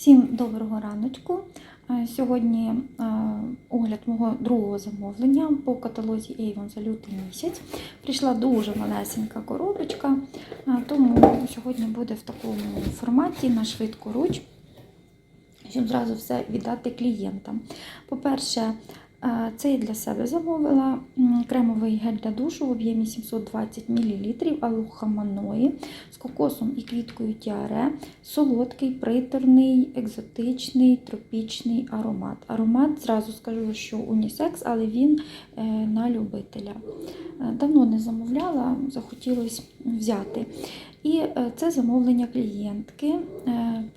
Всім доброго раночку. Е, Сьогодні е, огляд мого другого замовлення по каталозі Avon за лютий місяць. Прийшла дуже малесенька коробочка, е, тому сьогодні буде в такому форматі на швидку руч, щоб зразу все віддати клієнтам. По-перше, це я для себе замовила кремовий гель для душу в об'ємі 720 мл алуха маної з кокосом і квіткою тіаре. Солодкий, приторний, екзотичний, тропічний аромат. Аромат, зразу скажу, що унісекс, але він е, на любителя. Е, Давно не замовляла, захотілося взяти. І е, це замовлення клієнтки,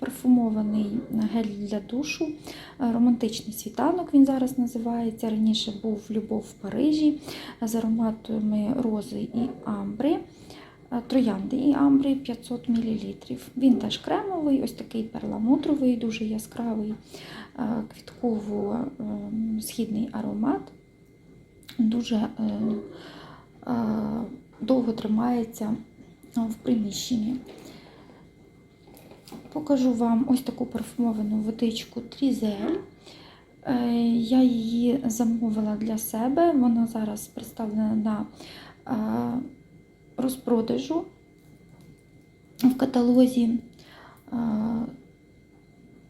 парфумований гель для душу, е, романтичний світанок. Він зараз називається. Раніше був Любов в Парижі з ароматами рози і амбри. Е, Троянди і амбри 500 мл. Він теж кремовий, ось такий перламутровий, дуже яскравий е, квітково-східний аромат. Дуже е, довго тримається в приміщенні покажу вам ось таку парфумовану водичку Трізель. Е, я її замовила для себе. Вона зараз представлена на е, розпродажу в каталозі, е,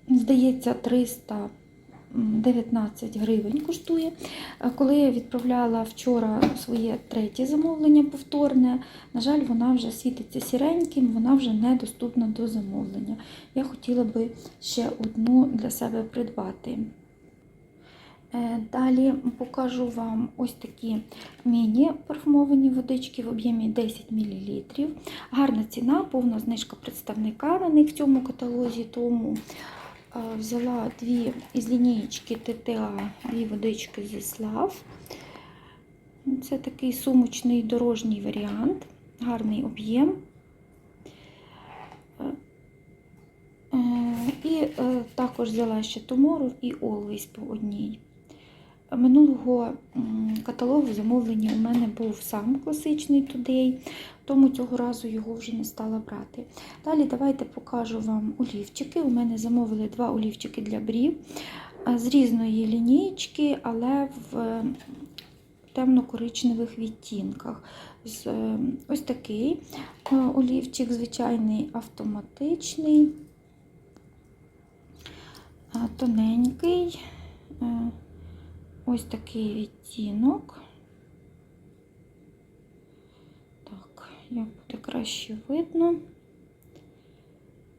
здається, 300. 19 гривень коштує. Е, коли я відправляла вчора своє третє замовлення повторне, на жаль, вона вже світиться сіреньким, вона вже недоступна до замовлення. Я хотіла би ще одну для себе придбати. Е, далі покажу вам ось такі міні-парфумовані водички в об'ємі 10 мл. Гарна ціна, повна знижка представника на них в цьому каталозі, тому взяла дві із лінієчки ТТА, дві водички зі слав. Це такий сумочний дорожній варіант, гарний об'єм. Е, е, І е, також взяла ще Tomorrow і Always по одній. Минулого каталогу замовлення у мене був сам класичний Today, тому цього разу його вже не стала брати. Далі давайте покажу вам олівчики. У мене замовили два олівчики для брів з різної лінійки, але в е, темно-коричневих відтінках. Е, Ось такий е, олівчик, звичайний автоматичний, тоненький. Ось такий відтінок. Так, як буде краще видно.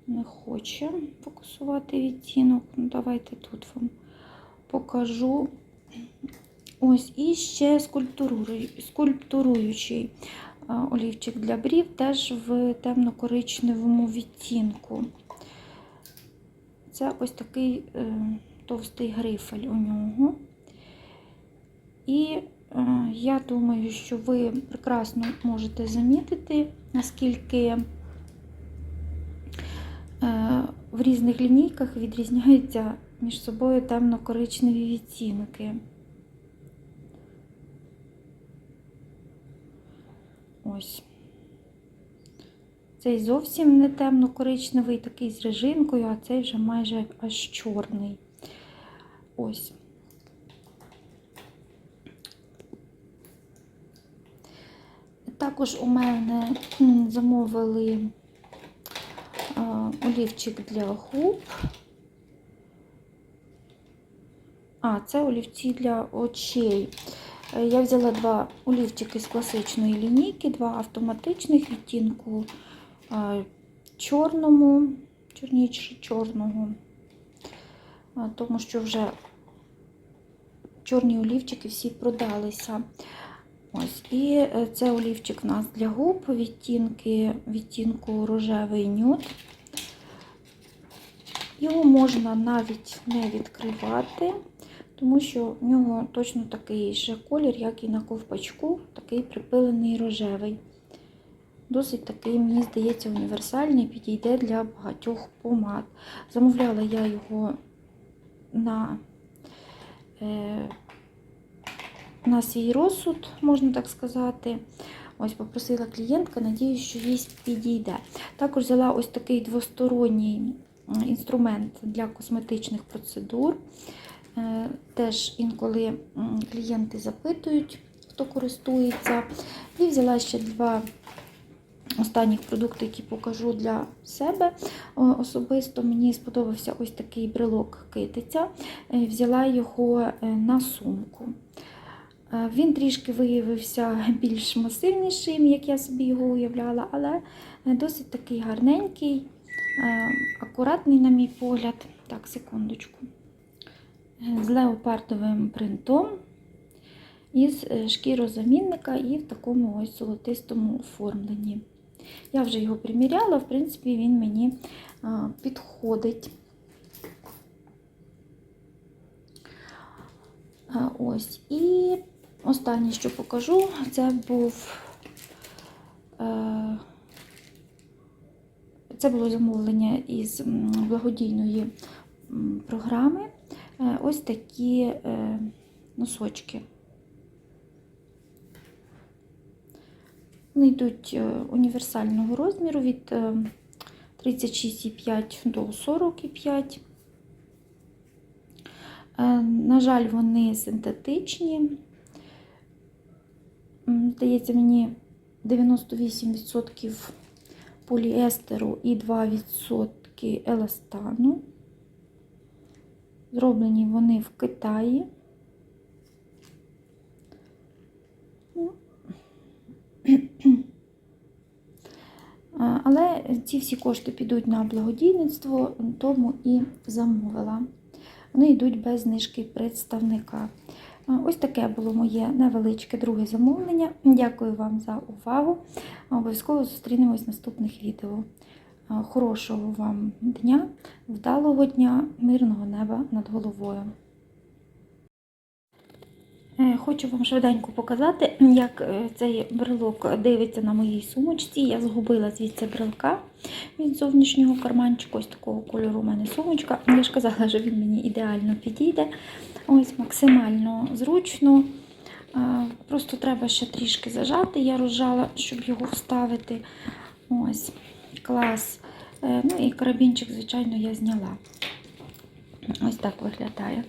Не хоче фокусувати відтінок. Ну, давайте тут вам покажу. Ось і ще скульптуруючий олівчик для брів, теж в темно-коричневому відтінку. Це ось такий е, товстий грифель у нього. І е, я думаю, що ви прекрасно можете замітити, наскільки е, в різних лінійках відрізняються між собою темно-коричневі відтінки. Ось. Цей зовсім не темно-коричневий, такий з режинкою, а цей вже майже аж чорний. Ось. Також у мене замовили олівчик для губ. А, це олівці для очей. Е, Я взяла два олівчики з класичної лінійки, два автоматичних відтінку чорному, чорніше чорного, тому що вже чорні олівчики всі продалися. Ось, І е, це олівчик у нас для губ, відтінки, відтінку рожевий нюд. Його можна навіть не відкривати, тому що в нього точно такий же колір, як і на ковпачку, такий припилений рожевий. Досить такий, мені здається, універсальний, підійде для багатьох помад. Замовляла я його на е, на свій розсуд, можна так сказати. Ось попросила клієнтка, надіюсь, що їй підійде. Також взяла ось такий двосторонній інструмент для косметичних процедур. Е, Теж інколи клієнти запитують, хто користується. І взяла ще два останніх продукти, які покажу для себе. Особисто мені сподобався ось такий брелок китиця. Е, Взяла його е, на сумку. Він трішки виявився більш масивнішим, як я собі його уявляла, але е, досить такий гарненький, е, акуратний, на мій погляд. Так, секундочку. Е, З леопардовим принтом, із шкірозамінника і в такому ось золотистому оформленні. Я вже його приміряла, в принципі, він мені підходить. Ось. І останнє, що покажу, це був. Е, це було замовлення із благодійної програми. Е, Ось такі е, носочки. Вони йдуть універсального розміру від е, 36,5 до 40,5. Е, На жаль, вони синтетичні. Здається, мені 98% поліестеру і 2% еластану. Зроблені вони в Китаї. Ну, Але ці всі кошти підуть на благодійництво, тому і замовила. Вони йдуть без знижки представника. Ось таке було моє невеличке друге замовлення. Дякую вам за увагу. Обов'язково зустрінемось в наступних відео. Хорошого вам дня, вдалого дня, мирного неба над головою. Е, Хочу вам швиденько показати, як е, цей брелок дивиться на моїй сумочці. Я згубила звідси брелка від зовнішнього карманчика. Ось такого кольору у мене сумочка. Я ж казала, що він мені ідеально підійде. Ось максимально зручно. Е, Просто треба ще трішки зажати. Я розжала, щоб його вставити. Ось, клас. Ну і карабінчик, звичайно, я зняла. Ось так виглядає.